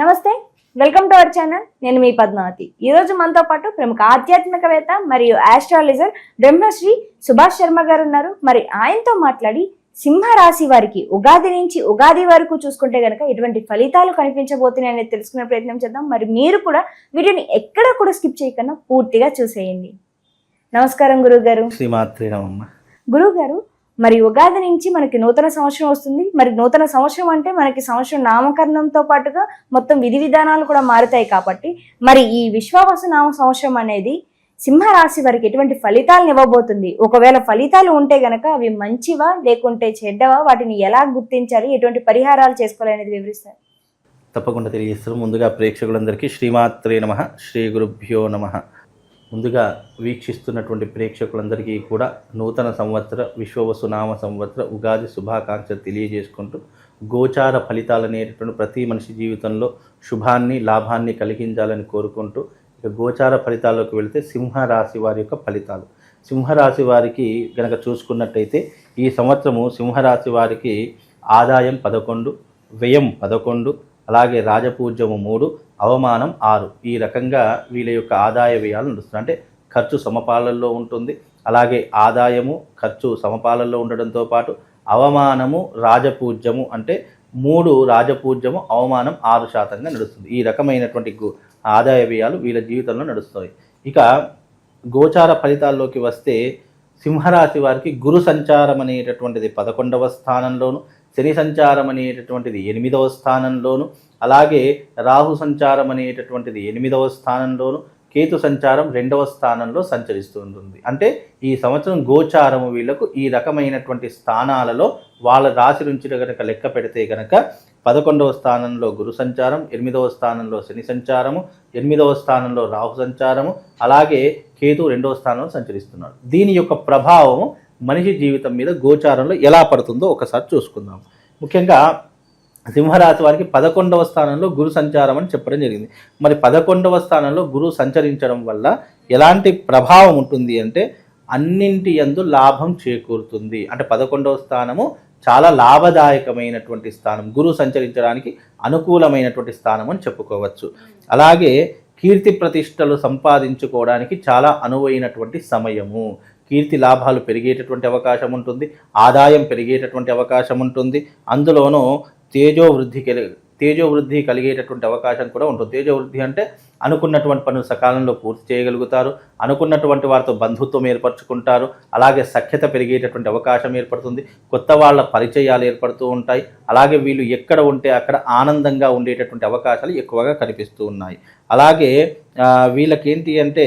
నమస్తే welcome to our channel. నేను మీ పద్మావతి. ఈ రోజు మనతో పాటు ప్రముఖ ఆధ్యాత్మికవేత్త మరియు ఆస్ట్రాలజర్ బ్రహ్మశ్రీ సుభాష్ శర్మ గారు ఉన్నారు. మరి ఆయనతో మాట్లాడి సింహ రాశి వారికి ఉగాది నుంచి ఉగాది వరకు చూసుకుంటే గనక ఎటువంటి ఫలితాలు కనిపించబోతున్నాయి అనేది తెలుసుకునే ప్రయత్నం చేద్దాం. మరి మీరు కూడా వీటిని ఎక్కడ కూడా స్కిప్ చేయకుండా పూర్తిగా చూసేయండి. నమస్కారం గురువు గారు గురువు గారు మరి ఉగాది నుంచి మనకి నూతన సంవత్సరం వస్తుంది. మరి నూతన సంవత్సరం అంటే మనకి సంవత్సరం నామకరణంతో పాటుగా మొత్తం విధి విధానాలు కూడా మారుతాయి కాబట్టి మరి ఈ విశ్వావాస నామ సంవత్సరం అనేది సింహరాశి వారికి ఎటువంటి ఫలితాలను ఇవ్వబోతుంది? ఒకవేళ ఫలితాలు ఉంటే గనక అవి మంచివా లేకుంటే చెడ్డవా? వాటిని ఎలా గుర్తించాలి? ఎటువంటి పరిహారాలు చేసుకోవాలి అనేది వివరిస్తారు. తప్పకుండా తెలియజేస్తారు ముందుగా ప్రేక్షకులందరికీ శ్రీమాత్రే నమ. శ్రీ గురుభ్యో నమ. ముందుగా వీక్షిస్తున్నటువంటి ప్రేక్షకులందరికీ కూడా నూతన సంవత్సర విశ్వవసునామ సంవత్సర ఉగాది శుభాకాంక్షలు తెలియజేసుకుంటూ గోచార ఫలితాలు అనేటటువంటి ప్రతి మనిషి జీవితంలో శుభాన్ని లాభాన్ని కలిగించాలని కోరుకుంటూ ఇక గోచార ఫలితాల్లోకి వెళితే సింహరాశి వారి యొక్క ఫలితాలు. సింహరాశి వారికి గనక చూసుకున్నట్టయితే ఈ సంవత్సరము సింహరాశి వారికి ఆదాయం పదకొండు వ్యయం పదకొండు అలాగే రాజపూజ్యము మూడు అవమానం ఆరు. ఈ రకంగా వీళ్ళ యొక్క ఆదాయ వ్యయాలు నడుస్తుంది. అంటే ఖర్చు సమపాలల్లో ఉంటుంది. అలాగే ఆదాయము ఖర్చు సమపాలల్లో ఉండడంతో పాటు అవమానము రాజపూజ్యము అంటే మూడు రాజపూజ్యము అవమానం ఆరు శాతంగా నడుస్తుంది. ఈ రకమైనటువంటి గు- ఆదాయ వ్యయాలు వీళ్ళ జీవితంలో నడుస్తాయి. ఇక గోచార ఫలితాల్లోకి వస్తే సింహరాశి వారికి గురు సంచారం అనేటటువంటిది పదకొండవ స్థానంలోను శని సంచారం అనేటటువంటిది ఎనిమిదవ స్థానంలోను అలాగే రాహు సంచారం అనేటటువంటిది ఎనిమిదవ స్థానంలోను కేతు సంచారం రెండవ స్థానంలో సంచరిస్తూ ఉంటుంది. అంటే ఈ సంవత్సరం గోచారము వీళ్ళకు ఈ రకమైనటువంటి స్థానాలలో వాళ్ళ రాశి నుంచి కనుక లెక్క పెడితే కనుక పదకొండవ స్థానంలో గురు సంచారం ఎనిమిదవ స్థానంలో శని సంచారము ఎనిమిదవ స్థానంలో రాహు సంచారము అలాగే కేతు రెండవ స్థానంలో సంచరిస్తున్నాడు. దీని యొక్క ప్రభావము మనిషి జీవితం మీద గోచారంలో ఎలా పడుతుందో ఒకసారి చూసుకుందాం. ముఖ్యంగా సింహరాశి వారికి పదకొండవ స్థానంలో గురు సంచారం అని చెప్పడం జరిగింది. మరి పదకొండవ స్థానంలో గురువు సంచరించడం వల్ల ఎలాంటి ప్రభావం ఉంటుంది అంటే అన్నింటి యందు లాభం చేకూరుతుంది. అంటే పదకొండవ స్థానము చాలా లాభదాయకమైనటువంటి స్థానం. గురువు సంచరించడానికి అనుకూలమైనటువంటి స్థానం అని చెప్పుకోవచ్చు. అలాగే కీర్తి ప్రతిష్టలు సంపాదించుకోవడానికి చాలా అనువైనటువంటి సమయము. కీర్తి లాభాలు పెరిగేటటువంటి అవకాశం ఉంటుంది ఆదాయం పెరిగేటటువంటి అవకాశం ఉంటుంది అందులోనూ తేజో వృద్ధి కలి తేజో వృద్ధి కలిగేటటువంటి అవకాశం కూడా ఉంటుంది. తేజో వృద్ధి అంటే అనుకున్నటువంటి పనులు సకాలంలో పూర్తి చేయగలుగుతారు అనుకున్నటువంటి వారితో బంధుత్వం ఏర్పరచుకుంటారు అలాగే సఖ్యత పెరిగేటటువంటి అవకాశం ఏర్పడుతుంది కొత్త వాళ్ళ పరిచయాలు ఏర్పడుతూ ఉంటాయి అలాగే వీళ్ళు ఎక్కడ ఉంటే అక్కడ ఆనందంగా ఉండేటటువంటి అవకాశాలు ఎక్కువగా కనిపిస్తూ ఉన్నాయి. అలాగే వీళ్ళకేంటి అంటే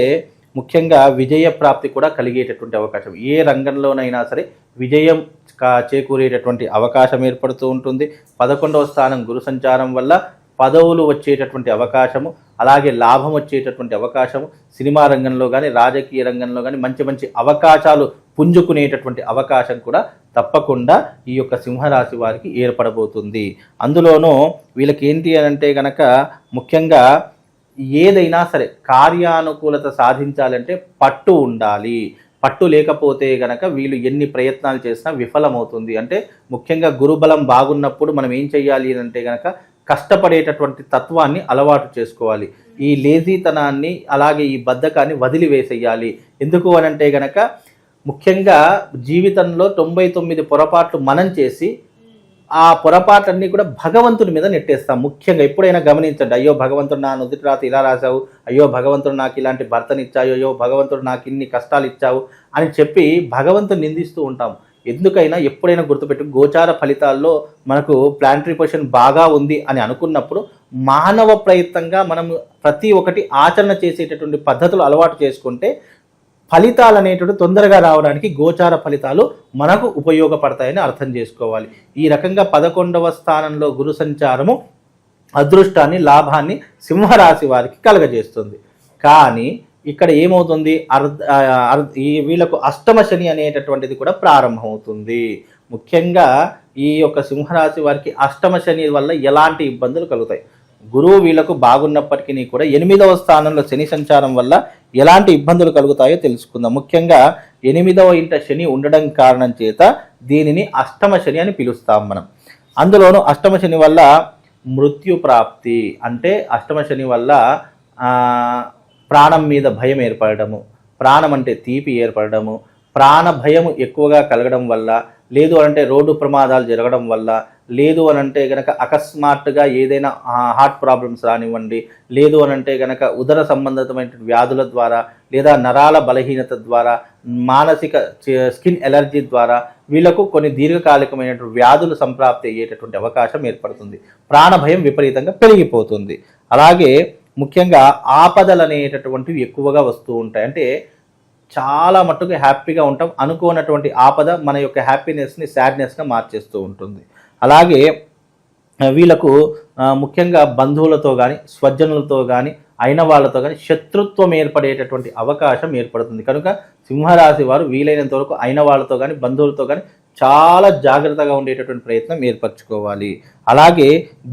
ముఖ్యంగా విజయ ప్రాప్తి కూడా కలిగేటటువంటి అవకాశం. ఏ రంగంలోనైనా సరే విజయం కా- చేకూరేటటువంటి అవకాశం ఏర్పడుతూ ఉంటుంది. పదకొండవ స్థానం గురు సంచారం వల్ల పదవులు వచ్చేటటువంటి అవకాశము అలాగే లాభం వచ్చేటటువంటి అవకాశము సినిమా రంగంలో కానీ రాజకీయ రంగంలో కానీ మంచి మంచి అవకాశాలు పుంజుకునేటటువంటి అవకాశం కూడా తప్పకుండా ఈ యొక్క సింహరాశి వారికి ఏర్పడబోతుంది. అందులోనూ వీళ్ళకి ఏంటి అని అంటే గనక ముఖ్యంగా ఏదైనా సరే కార్యానుకూలత సాధించాలంటే పట్టు ఉండాలి. పట్టు లేకపోతే గనక వీళ్ళు ఎన్ని ప్రయత్నాలు చేసినా విఫలమవుతుంది. అంటే ముఖ్యంగా గురుబలం బాగున్నప్పుడు మనం ఏం చెయ్యాలి అని అంటే గనక కష్టపడేటటువంటి తత్వాన్ని అలవాటు చేసుకోవాలి. ఈ లేజీతనాన్ని అలాగే ఈ బద్ధకాన్ని వదిలివేసేయాలి. ఎందుకు అని అంటే గనక ముఖ్యంగా జీవితంలో తొంభై తొమ్మిది పొరపాట్లు మనం చేసి ఆ పొరపాట్లన్నీ కూడా భగవంతుని మీద నెట్టేస్తాం. ముఖ్యంగా ఎప్పుడైనా గమనించండి అయ్యో భగవంతుడు నా నుదుటి రాత ఇలా రాశావు అయ్యో భగవంతుడు నాకు ఇలాంటి భర్తని ఇచ్చావు అయ్యో భగవంతుడు నాకు ఇన్ని కష్టాలు ఇచ్చావు అని చెప్పి భగవంతుని నిందిస్తూ ఉంటాం. ఎందుకైనా ఎప్పుడైనా గుర్తుపెట్టు గోచార ఫలితాల్లో మనకు ప్లాంటరీ పొజిషన్ బాగా ఉంది అని అనుకున్నప్పుడు మానవ ప్రయత్నంగా మనం ప్రతి ఒక్కటి ఆచరణ చేసేటటువంటి పద్ధతులు అలవాటు చేసుకుంటే ఫలితాలు అనేటువంటి తొందరగా రావడానికి గోచార ఫలితాలు మనకు ఉపయోగపడతాయని అర్థం చేసుకోవాలి. ఈ రకంగా పదకొండవ స్థానంలో గురు సంచారము అదృష్టాన్ని లాభాన్ని సింహరాశి వారికి కలగజేస్తుంది. కానీ ఇక్కడ ఏమవుతుంది? అర్ధ అర్ధ- ఈ వీళ్ళకు అష్టమ శని అనేటటువంటిది కూడా ప్రారంభమవుతుంది. ముఖ్యంగా ఈ యొక్క సింహరాశి వారికి అష్టమ శని వల్ల ఎలాంటి ఇబ్బందులు కలుగుతాయి? గురువు వీళ్ళకు బాగున్నప్పటికీ కూడా ఎనిమిదవ స్థానంలో శని సంచారం వల్ల ఎలాంటి ఇబ్బందులు కలుగుతాయో తెలుసుకుందాం. ముఖ్యంగా ఎనిమిదవ ఇంట శని ఉండడం కారణం చేత దీనిని అష్టమ శని అని పిలుస్తాం మనం. అందులోనూ అష్టమ శని వల్ల మృత్యు ప్రాప్తి అంటే అష్టమ శని వల్ల ప్రాణం మీద భయం ఏర్పడము. ప్రాణం అంటే తీపి ఏర్పడము. ప్రాణ భయం ఎక్కువగా కలగడం వల్ల లేదు అంటే రోడ్డు ప్రమాదాలు జరగడం వల్ల లేదు అని అంటే గనక అకస్మాత్తుగా ఏదైనా హార్ట్ ప్రాబ్లమ్స్ రానివ్వండి. లేదు అని అంటే గనక ఉదర సంబంధితమైన వ్యాధుల ద్వారా లేదా నరాల బలహీనత ద్వారా మానసిక స్కిన్ ఎలర్జీ ద్వారా వీళ్ళకు కొన్ని దీర్ఘకాలికమైనటువంటి వ్యాధులు సంప్రాప్తి అయ్యేటటువంటి అవకాశం ఏర్పడుతుంది. ప్రాణభయం విపరీతంగా పెరిగిపోతుంది. అలాగే ముఖ్యంగా ఆపదలు అనేటటువంటివి ఎక్కువగా వస్తూ ఉంటాయి. అంటే చాలా మట్టుకు హ్యాపీగా ఉంటాం. అనుకోనటువంటి ఆపద మన యొక్క హ్యాపీనెస్ని సాడ్నెస్గా మార్చేస్తూ ఉంటుంది. అలాగే వీళ్ళకు ముఖ్యంగా బంధువులతో కానీ స్వజనులతో కానీ అయిన వాళ్ళతో కానీ శత్రుత్వం ఏర్పడేటటువంటి అవకాశం ఏర్పడుతుంది. కనుక సింహరాశి వారు వీలైనంత వరకు అయిన వాళ్ళతో కానీ బంధువులతో కానీ చాలా జాగ్రత్తగా ఉండేటటువంటి ప్రయత్నం ఏర్పరచుకోవాలి. అలాగే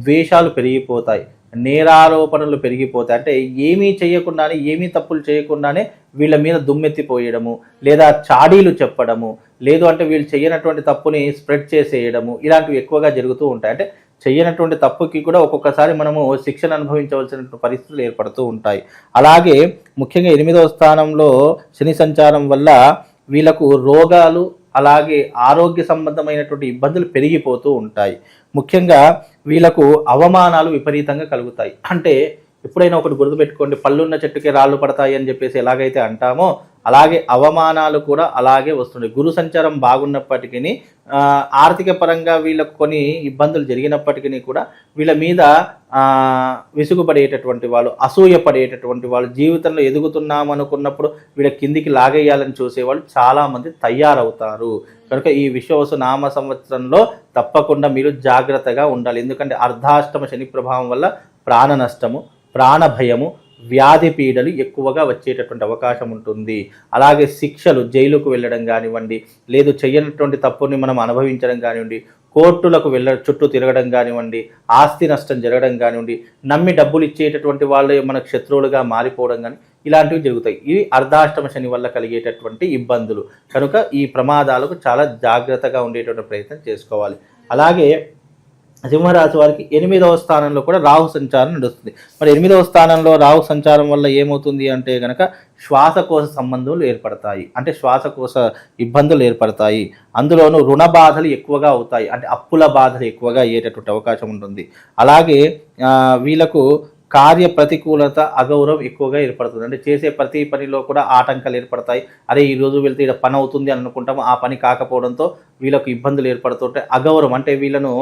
ద్వేషాలు పెరిగిపోతాయి. నేరారోపణలు పెరిగిపోతాయి. అంటే ఏమీ చేయకుండానే ఏమీ తప్పులు చేయకుండానే వీళ్ళ మీద దుమ్మెత్తిపోయడము లేదా చాడీలు చెప్పడము లేదు అంటే వీళ్ళు చేయనటువంటి తప్పుని స్ప్రెడ్ చేసేయడము ఇలాంటివి ఎక్కువగా జరుగుతూ ఉంటాయి. అంటే చేయనటువంటి తప్పుకి కూడా ఒక్కొక్కసారి మనము శిక్షణ అనుభవించవలసిన పరిస్థితులు ఏర్పడుతూ ఉంటాయి. అలాగే ముఖ్యంగా ఎనిమిదవ స్థానంలో శని సంచారం వల్ల వీళ్ళకు రోగాలు అలాగే ఆరోగ్య సంబంధమైనటువంటి ఇబ్బందులు పెరిగిపోతూ ఉంటాయి. ముఖ్యంగా వీళ్ళకు అవమానాలు విపరీతంగా కలుగుతాయి. అంటే ఎప్పుడైనా ఒకటి గుర్తుపెట్టుకోండి పళ్ళున్న చెట్టుకే రాళ్ళు పడతాయి అని చెప్పేసి ఎలాగైతే అంటామో అలాగే అవమానాలు కూడా అలాగే వస్తున్నాయి గురు సంచారం బాగున్నప్పటికీ ఆర్థిక పరంగా వీళ్ళకు కొన్ని ఇబ్బందులు జరిగినప్పటికీ కూడా వీళ్ళ మీద విసుగుపడేటటువంటి వాళ్ళు అసూయ పడేటటువంటి వాళ్ళు జీవితంలో ఎదుగుతున్నాం అనుకున్నప్పుడు వీళ్ళ కిందికి లాగేయాలని చూసేవాళ్ళు చాలామంది తయారవుతారు. కనుక ఈ విశ్వవసు నామ సంవత్సరంలో తప్పకుండా మీరు జాగ్రత్తగా ఉండాలి. ఎందుకంటే అర్ధాష్టమ శని ప్రభావం వల్ల ప్రాణ నష్టము ప్రాణ భయము వ్యాధి పీడలు ఎక్కువగా వచ్చేటటువంటి అవకాశం ఉంటుంది. అలాగే శిక్షలు జైలుకు వెళ్ళడం కానివ్వండి లేదు చేయనటువంటి తప్పుని మనం అనుభవించడం కానివ్వండి కోర్టులకు వెళ్ళ చుట్టూ తిరగడం కానివ్వండి ఆస్తి నష్టం జరగడం కానివ్వండి నమ్మి డబ్బులు ఇచ్చేటటువంటి వాళ్ళే మనకు శత్రువులుగా మారిపోవడం కానీ ఇలాంటివి జరుగుతాయి. ఇవి అర్ధాష్టమ శని వల్ల కలిగేటటువంటి ఇబ్బందులు. కనుక ఈ ప్రమాదాలకు చాలా జాగ్రత్తగా ఉండేటువంటి ప్రయత్నం చేసుకోవాలి. అలాగే సింహరాశి వారికి ఎనిమిదవ స్థానంలో కూడా రాహు సంచారం నడుస్తుంది. మరి ఎనిమిదవ స్థానంలో రాహు సంచారం వల్ల ఏమవుతుంది అంటే కనుక శ్వాసకోశ సంబంధాలు ఏర్పడతాయి. అంటే శ్వాసకోశ ఇబ్బందులు ఏర్పడతాయి. అందులోనూ రుణ బాధలు ఎక్కువగా అవుతాయి. అంటే అప్పుల బాధలు ఎక్కువగా అయ్యేటటువంటి అవకాశం ఉంటుంది. అలాగే వీళ్ళకు కార్య ప్రతికూలత అగౌరవం ఎక్కువగా ఏర్పడుతుంది. అంటే చేసే ప్రతి పనిలో కూడా ఆటంకాలు ఏర్పడతాయి. అరే ఈ రోజు వెళ్తే ఇక్కడ పని అవుతుంది అని అనుకుంటాము. ఆ పని కాకపోవడంతో వీళ్ళకు ఇబ్బందులు ఏర్పడుతుంటాయి. అగౌరవం అంటే వీళ్ళను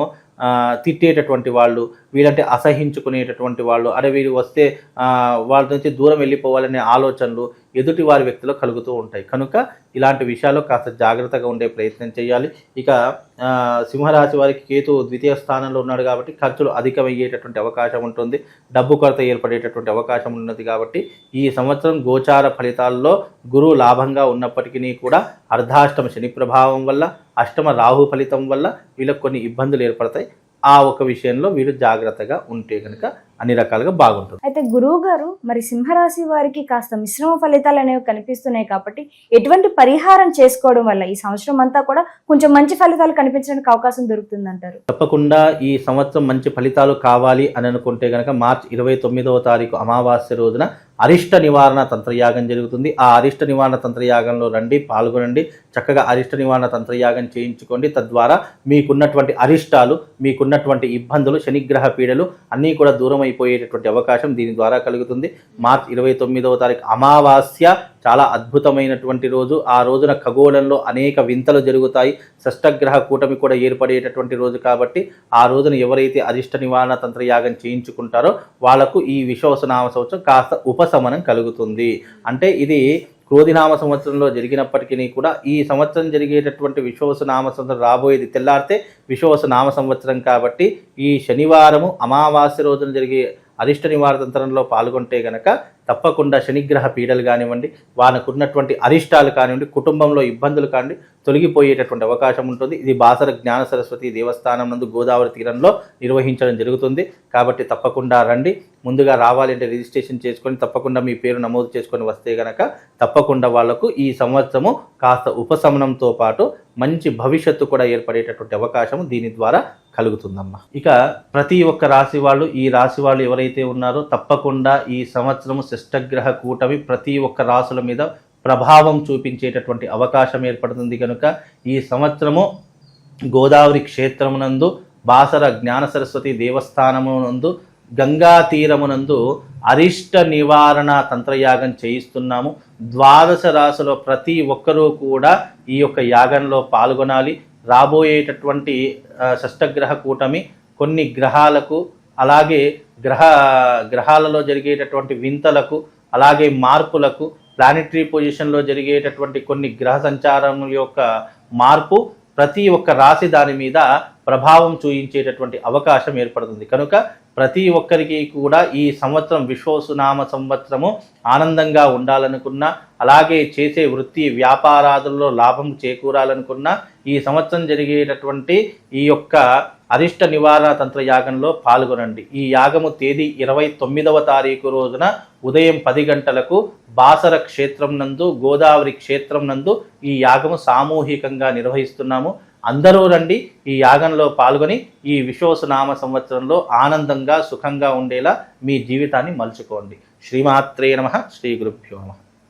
తిట్టేటటువంటి వాళ్ళు వీళ్ళంటే అసహించుకునేటటువంటి వాళ్ళు. అరే వీరు వస్తే వాళ్ళ నుంచి దూరం వెళ్ళిపోవాలనే ఆలోచనలు ఎదుటి వారి వ్యక్తిలో కలుగుతూ ఉంటాయి. కనుక ఇలాంటి విషయాల్లో కాస్త జాగ్రత్తగా ఉండే ప్రయత్నం చేయాలి. ఇక సింహరాశి వారికి కేతు ద్వితీయ స్థానంలో ఉన్నాడు కాబట్టి ఖర్చులు అధికమయ్యేటటువంటి అవకాశం ఉంటుంది. డబ్బు కొరత ఏర్పడేటటువంటి అవకాశం ఉన్నది కాబట్టి ఈ సంవత్సరం గోచార ఫలితాల్లో గురువు లాభంగా ఉన్నప్పటికీ కూడా అర్ధాష్టమ శని ప్రభావం వల్ల అష్టమ రాహు ఫలితం వల్ల వీళ్ళకి కొన్ని ఇబ్బందులు ఏర్పడతాయి. ఆ ఒక విషయంలో వీరు జాగ్రత్తగా ఉంటే కనుక అన్ని రకాలుగా బాగుంటుంది. అయితే గురువు గారు మరి సింహరాశి వారికి కాస్త మిశ్రమ ఫలితాలు అనేవి కనిపిస్తున్నాయి కాబట్టి ఎటువంటి పరిహారం చేసుకోవడం వల్ల ఈ సంవత్సరం అంతా కూడా కొంచెం మంచి ఫలితాలు కనిపించడానికి అవకాశం దొరుకుతుందంటారు? తప్పకుండా ఈ సంవత్సరం మంచి ఫలితాలు కావాలి అని అనుకుంటే కనుక మార్చ్ ఇరవై తొమ్మిదవ తారీఖు అమావాస్య రోజున అరిష్ట నివారణ తంత్రయాగం జరుగుతుంది. ఆ అరిష్ట నివారణ తంత్రయాగంలో రండి పాల్గొనండి. చక్కగా అరిష్ట నివారణ తంత్రయాగం చేయించుకోండి. తద్వారా మీకున్నటువంటి అరిష్టాలు మీకున్నటువంటి ఇబ్బందులు శనిగ్రహ పీడలు అన్నీ కూడా దూరం అయిపోయేటటువంటి అవకాశం దీని ద్వారా కలుగుతుంది. మార్చ్ ఇరవై తొమ్మిదవ తారీఖు అమావాస్య చాలా అద్భుతమైనటువంటి రోజు. ఆ రోజున ఖగోళంలో అనేక వింతలు జరుగుతాయి. షష్టగ్రహ కూటమి కూడా ఏర్పడేటటువంటి రోజు కాబట్టి ఆ రోజున ఎవరైతే అరిష్ట నివారణ తంత్ర యాగం చేయించుకుంటారో వాళ్ళకు ఈ విశ్వవసనామ సంవత్సరం కాస్త ఉపశమనం కలుగుతుంది. అంటే ఇది క్రోధినామ సంవత్సరంలో జరిగినప్పటికీ కూడా ఈ సంవత్సరం జరిగేటటువంటి విశ్వవసనామ సంవత్సరం రాబోయేది తెల్లారితే విశ్వవసనామ సంవత్సరం కాబట్టి ఈ శనివారము అమావాస్య రోజున జరిగే అరిష్ట నివారతంత్రంలో పాల్గొంటే గనక తప్పకుండా శనిగ్రహ పీడలు కానివ్వండి వానకున్నటువంటి అరిష్టాలు కానివ్వండి కుటుంబంలో ఇబ్బందులు కానివ్వండి తొలగిపోయేటటువంటి అవకాశం ఉంటుంది. ఇది బాసర జ్ఞాన సరస్వతి దేవస్థానం నందు గోదావరి తీరంలో నిర్వహించడం జరుగుతుంది. కాబట్టి తప్పకుండా రండి. ముందుగా రావాలంటే రిజిస్ట్రేషన్ చేసుకొని తప్పకుండా మీ పేరు నమోదు చేసుకొని వస్తే గనక తప్పకుండా వాళ్ళకు ఈ సంవత్సరము కాస్త ఉపశమనంతో పాటు మంచి భవిష్యత్తు కూడా ఏర్పడేటటువంటి అవకాశం దీని ద్వారా కలుగుతుందమ్మా. ఇక ప్రతి ఒక్క రాశి వాళ్ళు ఈ రాశి వాళ్ళు ఎవరైతే ఉన్నారో తప్పకుండా ఈ సంవత్సరము శిష్టగ్రహ కూటమి ప్రతి ఒక్క రాశుల మీద ప్రభావం చూపించేటటువంటి అవకాశం ఏర్పడుతుంది కనుక ఈ సంవత్సరము గోదావరి క్షేత్రమునందు బాసర జ్ఞాన సరస్వతి దేవస్థానమునందు గంగా తీరమునందు అరిష్ట నివారణ తంత్రయాగం చేయిస్తున్నాము. ద్వాదశ రాశిలో ప్రతి ఒక్కరూ కూడా ఈ యొక్క యాగంలో పాల్గొనాలి. రాబోయేటటువంటి షష్టగ్రహ కూటమి కొన్ని గ్రహాలకు అలాగే గ్రహ గ్రహాలలో జరిగేటటువంటి వింతలకు అలాగే మార్పులకు ప్లానెటరీ పొజిషన్లో జరిగేటటువంటి కొన్ని గ్రహ సంచారం యొక్క మార్పు ప్రతి ఒక్క రాశి దాని మీద ప్రభావం చూయించేటటువంటి అవకాశం ఏర్పడుతుంది. కనుక ప్రతి ఒక్కరికి కూడా ఈ సంవత్సరం విశ్వసునామ సంవత్సరము ఆనందంగా ఉండాలనుకున్నా అలాగే చేసే వృత్తి వ్యాపారాదుల్లో లాభం చేకూరాలనుకున్నా ఈ సంవత్సరం జరిగేటటువంటి ఈ యొక్క అరిష్ట నివారణ తంత్ర యాగంలో పాల్గొనండి. ఈ యాగము తేదీ ఇరవై తొమ్మిదవ తారీఖు రోజున ఉదయం పది గంటలకు బాసర క్షేత్రం నందు గోదావరి క్షేత్రం నందు ఈ యాగము సామూహికంగా నిర్వహిస్తున్నాము. అందరూ రండి ఈ యాగంలో పాల్గొని ఈ విశ్వసునామ సంవత్సరంలో ఆనందంగా సుఖంగా ఉండేలా మీ జీవితాన్ని మలుచుకోండి. శ్రీమాత్రే నమ శ్రీ గురుభ్యో నమ.